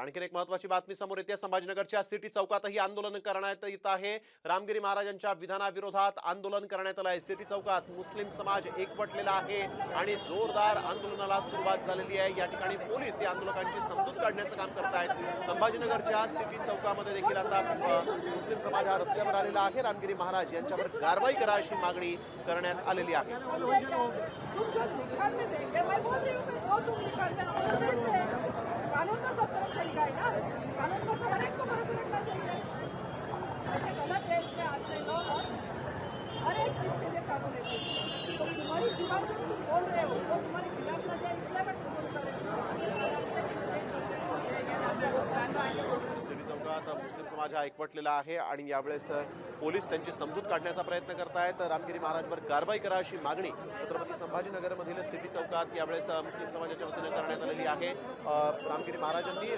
आणखीन एक महत्वाची बातमी समोर येते. संभाजीनगरच्या सिटी चौकातही आंदोलन करण्यात येत आहे. रामगिरी महाराजांच्या विधानाविरोधात आंदोलन करण्यात आलं आहे सिटी चौकात मुस्लिम समाज एकवटलेला आहे आणि जोरदार आंदोलनाला सुरुवात झालेली आहे. या ठिकाणी पोलीस या आंदोलकांची समजूत काढण्याचं काम करत आहेत. संभाजीनगरच्या सिटी चौकामध्ये देखील आता मुस्लिम समाज हा रस्त्यावर आलेला आहे. रामगिरी महाराज यांच्यावर कारवाई करा अशी मागणी करण्यात आलेली आहे. बता चौकात मुस्लिम समाज हा एकवटलेला आहे आणि यावेळेस पोलीस त्यांची समजूत काढण्याचा प्रयत्न करतायत. रामगिरी महाराजवर कारवाई करा अशी मागणी छत्रपती संभाजीनगरमधील सिटी चौकात यावेळेस मुस्लिम समाजाच्या वतीनं करण्यात आलेली आहे. रामगिरी महाराजांनी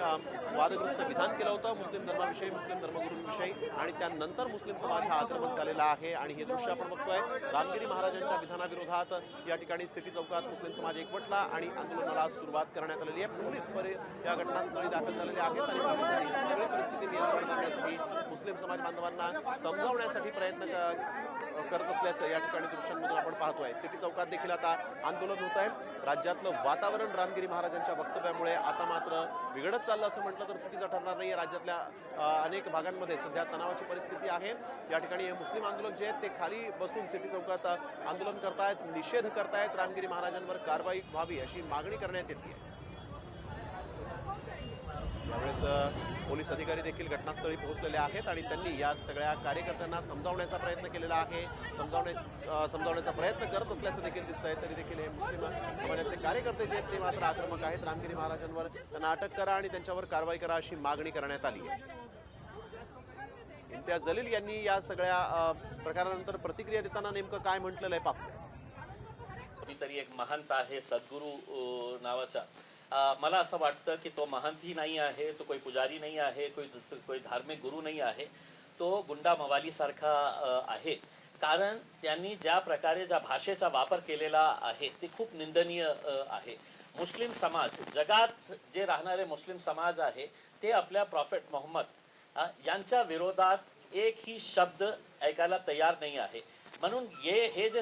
वादग्रस्त विधान केलं होतं मुस्लिम धर्माविषयी मुस्लिम धर्मगुरूंविषयी आणि त्यानंतर मुस्लिम समाज हा आक्रमक झालेला आहे आणि हे दृश्य आपण बघतोय. रामगिरी महाराजांच्या विधानाविरोधात या ठिकाणी सिटी चौकात मुस्लिम समाज एकवटला आणि आंदोलनाला सुरुवात करण्यात आलेली आहे. पोलीस परे या घटनास्थळी दाखल झालेले आहेत आणि पोलिसांनी सगळे परिस्थिती नियंत्रणात आणण्यासाठी मुस्लिम समाज बांधवांना समजावण्यासाठी प्रयत्न करत असल्याचं या ठिकाणी दृश्यांमधून आपण पाहतोय. सिटी चौकात देखील आता आंदोलन होत आहे. राज्यातलं वातावरण रामगिरी महाराजांच्या वक्तव्यामुळे आता मात्र बिघडत चाललं असं म्हटलं तर चुकीचं ठरणार नाही राज्यातल्या अनेक भागांमध्ये सध्या तणावाची परिस्थिती आहे. या ठिकाणी हे मुस्लिम आंदोलक जे आहेत ते खाली बसून सिटी चौकात आंदोलन करतायत निषेध करतायत. रामगिरी महाराजांवर कारवाई व्हावी अशी मागणी करण्यात येते यावेळेस पोलीस अधिकारी देखील घटनास्थळी पोहोचलेले आहेत आणि त्यांनी या सगळ्या कार्यकर्त्यांना समजावण्याचा प्रयत्न केलेला आहे. समजावणे समजावण्याचा प्रयत्न करत असल्याचं देखील दिसत आहे तरी देखील हे मुस्लिम समाजाचे कार्यकर्ते जे आहेत ते मात्र आक्रमक आहेत. रामगिरी महाराजांवर त्यांना अटक करा आणि त्यांच्यावर कारवाई करा अशी मागणी करण्यात आली आहे. इम्तियाज जलील यांनी या सगळ्या प्रकारानंतर प्रतिक्रिया देताना नेमकं काय म्हटलेलं आहे पाहूया. कोणीतरी एक महंत आहे सद्गुरू नावाचा. मला असं वाटतं की तो महंतही नाही आहे तो कोई पुजारी नाही आहे कोई कोई धार्मिक गुरु नाही आहे तो गुंडा मवालीसारखा आहे. कारण त्यांनी ज्या प्रकारे ज्या भाषेचा वापर केलेला आहे ते खूप निंदनीय आहे. मुस्लिम समाज जगात जे राहणारे मुस्लिम समाज आहे ते आपल्या प्रॉफेट मोहम्मद यांच्या विरोधात एकही शब्द ऐकायला तयार नाही आहे. म्हणून ये हे जे